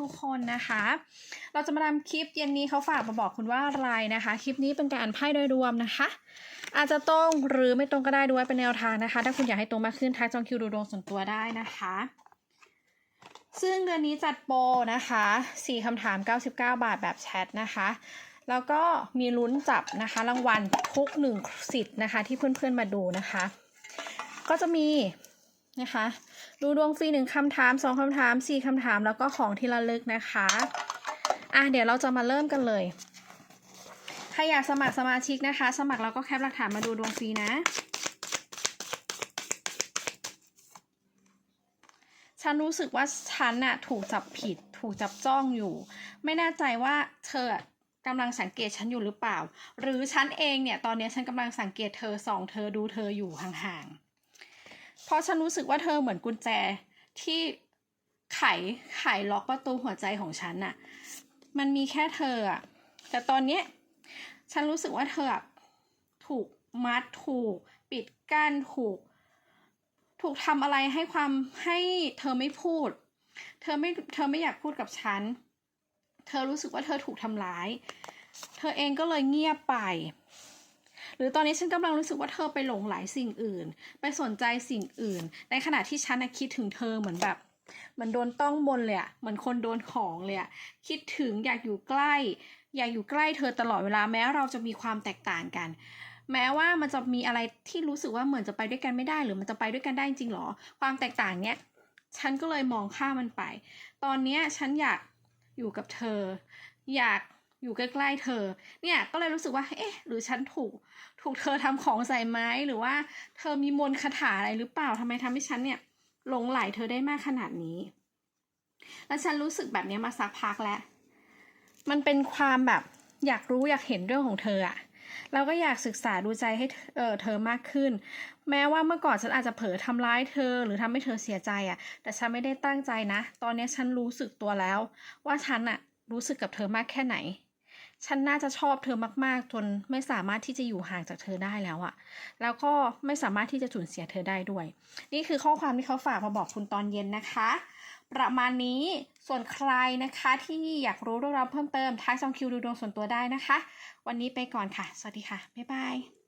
ทุกๆ คนนะคะ เราจะมาทำคลิปเย็นนี้เขาฝากมาบอกคุณว่าอะไรนะคะ คลิปนี้เป็นการอ่านไพ่โดยรวมนะคะ อาจจะตรงหรือไม่ตรงก็ได้ด้วยเป็นแนวทางนะคะ ถ้าคุณอยากให้ตรงมากขึ้นทักจองคิวดูดวงส่วนตัวได้นะคะ ซึ่งเดือนนี้จัดโปรนะคะ4คำถาม 99 บาทแบบแชทนะคะแล้วก็มีลุ้นจับนะคะ รางวัลทุกหนึ่งสิทธิ์นะคะ ที่เพื่อนๆมาดูนะคะ ก็จะมี นะคะ ดูดวงฟรีหนึ่งคำถามสองคำถามสี่คำถามแล้วก็ของที่ระลึกนะคะอะเดี๋ยวเราจะมาเริ่มกันเลยใครอยากสมัครสมาชิกนะคะ สมัครแล้วก็แคปหลักฐานมาดูดวงฟรีนะ ฉันรู้สึกว่าฉันอะถูกจับผิด ถูกจับจ้องอยู่ ไม่แน่ใจว่าเธอกำลังสังเกตฉันอยู่หรือเปล่า หรือฉันเองเนี่ย ตอนนี้ฉันกำลังสังเกตเธอส่องเธอดูเธออยู่ห่างๆ ราะฉันรู้สึกว่าเธอเหมือนกุญแจที่ไขไขล็อกประตูหัวใจของฉันอะมันมีแค่เธออะแต่ตอนเนี้ยฉันรู้สึกว่าเธอถูกมัดถูก ปิดกั้นถูก ถูกทำอะไรให้ความให้เธอไม่พูด เธอไม่เธอไม่อยากพูดกับฉัน เธอรู้สึกว่าเธอถูกทำร้าย เธอเองก็เลยเงียบไป หรือตอนนี้ฉันกำลังรู้สึกว่าเธอไปหลงไหลสิ่งอื่น ไปสนใจสิ่งอื่น ในขณะที่ฉันนะคิดถึงเธอเหมือนแบบมือนโดนต้องมนเลยอะเหมือนคนโดนของเลยอะคิดถึงอยากอยู่ใกล้ อยากอยู่ใกล้เธอตลอดเวลาแม้เราจะมีความแตกต่างกัน แม้ว่ามันจะมีอะไรที่รู้สึกว่าเหมือนจะไปด้วยกันไม่ได้ หรือมันจะไปด้วยกันได้จริงหรอ ความแตกต่างเนี้ยฉันก็เลยมองข้ามมันไป ตอนเนี้ยฉันอยากอยู่กับเธอ อยาก อยู่ใกล้ๆเธอ เนี่ยก็เลยรู้สึกว่า เอ๊ะ หรือฉันถูก ถูกเธอทำของใส่ไหมหรือว่าเธอมีมนต์คาถาอะไรหรือเปล่าทำไมทำให้ฉันเนี่ยหลงไหลเธอได้มากขนาดนี้ แล้วฉันรู้สึกแบบนี้มาสักพักแล้ว มันเป็นความแบบอยากรู้อยากเห็นเรื่องของเธออะเราก็อยากศึกษาดูใจให้เออเธอมากขึ้น แม้ว่าเมื่อก่อนฉันอาจจะเผลอทำร้ายเธอ หรือทำให้เธอเสียใจอะแต่ฉันไม่ได้ตั้งใจนะ ตอนนี้ฉันรู้สึกตัวแล้ว ว่าฉันอะรู้สึกกับเธอมากแค่ไหน ฉันน่าจะชอบเธอมาก ๆ จนไม่สามารถที่จะอยู่ห่างจากเธอได้แล้วอะแล้วก็ไม่สามารถที่จะสูญเสียเธอได้ด้วย นี่คือข้อความที่เขาฝากมาบอกคุณตอนเย็นนะคะ ประมาณนี้ส่วนใครนะคะที่อยากรู้เรื่องราวเพิ่มเติมทักซองคิวดูดวงส่วนตัวได้นะคะ วันนี้ไปก่อนค่ะ สวัสดีค่ะ บ๊ายบาย